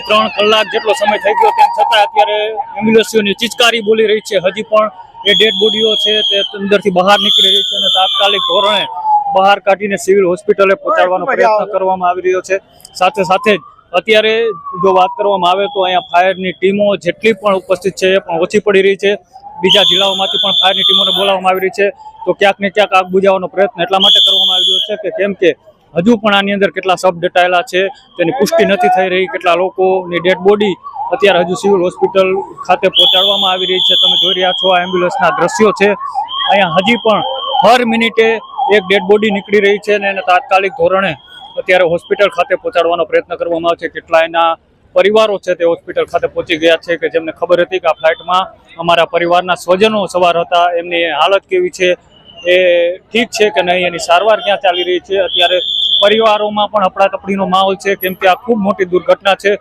ત્રણ કલાક જેટલો સમય થઈ ગયો તેમ છતાં અત્યારે એમ્બ્યુલન્સીઓની ચિચકારી બોલી રહી છે. હજી પણ એ ડેડ બોડીઓ છે તે અંદરથી બહાર નીકળી રહી છે અને તાત્કાલિક ધોરણે બહાર કાઢીને સિવિલ હોસ્પિટલે પહોંચાડવાનો પ્રયત્ન કરવામાં આવી રહ્યો છે. સાથે સાથે જ અત્યારે જો વાત કરવામાં આવે તો અહીંયા ફાયરની ટીમો જેટલી પણ ઉપસ્થિત છે એ પણ ઓછી પડી રહી છે. બીજા જિલ્લાઓમાંથી પણ ફાયરની ટીમોને બોલાવવામાં આવી રહી છે. તો ક્યાંક ને ક્યાંક આગ બુજાવવાનો પ્રયત્ન એટલા માટે કરવામાં આવી રહ્યો છે કે કેમ કે હજુ પણ આની અંદર કેટલા શબ દટાયેલા છે, તેની પુષ્ટિ નથી થઈ રહી, કેટલા લોકોની ડેડ બોડી અત્યારે હજુ સિવિલ હોસ્પિટલ ખાતે પહોંચાડવામાં આવી રહી છે. તમે જોઈ રહ્યા છો આ એમ્બ્યુલન્સના દ્રશ્યો છે. અહીંયા હજી પણ હર મિનિટે એક ડેડ બોડી નીકળી રહી છે અને એને તાત્કાલિક ધોરણે અત્યારે હોસ્પિટલ ખાતે પહોંચાડવાનો પ્રયત્ન કરવામાં આવે છે કેટલા એના પરિવારો છે તે હોસ્પિટલ ખાતે પહોંચી ગયા છે કે જેમને ખબર હતી કે આ ફ્લાઇટમાં અમારા પરિવારના સ્વજનો સવાર હતા. એમની હાલત કેવી છે? એ ઠીક છે કે નહીં? એની સારવાર ક્યાં ચાલી રહી છે? અત્યારે પરિવારોમાં પણ અફડાતફડીનો માહોલ છે, કેમ કે આ ખૂબ મોટી દુર્ઘટના છે.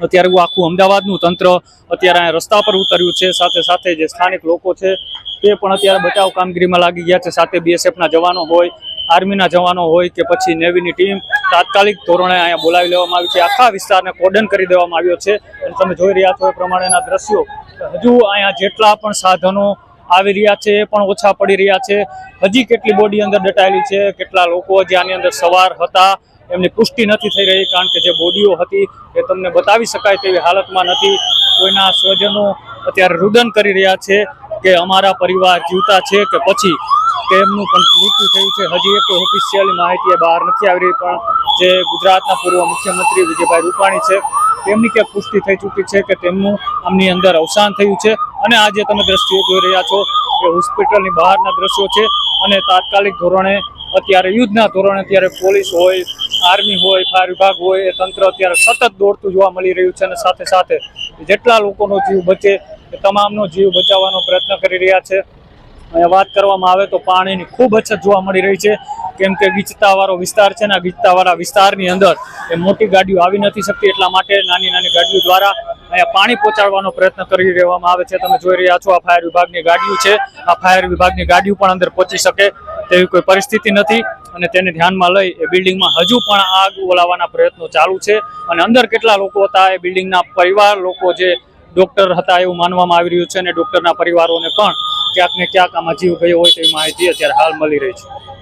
અત્યારે હું આખું અમદાવાદનું તંત્ર અત્યારે અહીંયા રસ્તા પર ઉતર્યું છે, સાથે સાથે જે સ્થાનિક લોકો છે, તે પણ અત્યારે બચાવ કામગીરીમાં લાગી ગયા છે. સાથે બીએસએફના જવાનો હોય, આર્મીના જવાનો હોય કે પછી નેવીની ટીમ, તાત્કાલિક ધોરણે અહીંયા બોલાવી લેવામાં આવી છે. આખા વિસ્તારને કોર્ડન કરી દેવામાં આવ્યો છે. અને તમે જોઈ રહ્યા છો એ પ્રમાણેના દ્રશ્યો. હજુ અહીંયા જેટલા પણ સાધનો આવી રહ્યા છે એ પણ ઓછા પડી રહ્યા છે. હજી કેટલી બોડી અંદર દટાયેલી છે, કેટલા લોકો જે આની અંદર સવાર હતા, એમની પુષ્ટિ નથી થઈ રહી, કારણ કે જે બોડીઓ હતી એ તમને બતાવી શકાય તેવી હાલતમાં નથી. કોઈના સ્વજનો અત્યારે રુદન કરી રહ્યા છે કે અમારા પરિવાર જીવતા છે કે પછી કે એમનું પણ મૃત્યુ થયું છે. હજી એક ઓફિશિયલી માહિતી બહાર નથી આવી રહી, પણ જે ગુજરાતના પૂર્વ મુખ્યમંત્રી વિજયભાઈ રૂપાણી છે, તેમની કે પુષ્ટિ થઈ ચૂકી છે કે તેમનું આમની અંદર અવસાન થયું છે. અને આજે તમે દ્રશ્યો જોઈ રહ્યા છો એ હોસ્પિટલની બહારના દ્રશ્યો છે અને તાત્કાલિક ધોરણે અત્યારે યુદ્ધના ધોરણે અત્યારે પોલીસ હોય, આર્મી હોય, ફાયર વિભાગ હોય, એ તંત્ર અત્યારે સતત દોડતું જોવા મળી રહ્યું છે અને સાથે સાથે જેટલા લોકોનો જીવ બચે એ તમામનો જીવ બચાવવાનો પ્રયત્ન કરી રહ્યા છે. અહીંયા વાત કરવામાં આવે તો પાણીની ખૂબ અછત જોવા મળી રહી છે. કેમ કે ગીચતાવાળો વિસ્તાર છે ને આ ગીચતાવાળા વિસ્તારની અંદર એ મોટી ગાડીઓ આવી નથી શકતી એટલા માટે નાની નાની ગાડીઓ દ્વારા અહીંયા પાણી પહોંચાડવાનો પ્રયત્ન કરી રહેવામાં આવે છે. તમે જોઈ રહ્યા છો, આ ફાયર વિભાગની ગાડીઓ છે. આ ફાયર વિભાગની ગાડીઓ પણ અંદર પહોંચી શકે તેવી કોઈ પરિસ્થિતિ નથી અને તેને ધ્યાનમાં લઈ એ બિલ્ડિંગમાં હજુ પણ આગ ઓલાવવાના પ્રયત્નો ચાલુ છે અને અંદર કેટલા લોકો હતા એ બિલ્ડિંગના પરિવાર, લોકો જે ડોક્ટર હતા એવું માનવામાં આવી રહ્યું છે અને ડોક્ટરના પરિવારોને પણ ક્યાંક ને ક્યાંક આમાં જીવ ગયો હોય તેવી માહિતી અત્યારે હાલ મળી રહી છે.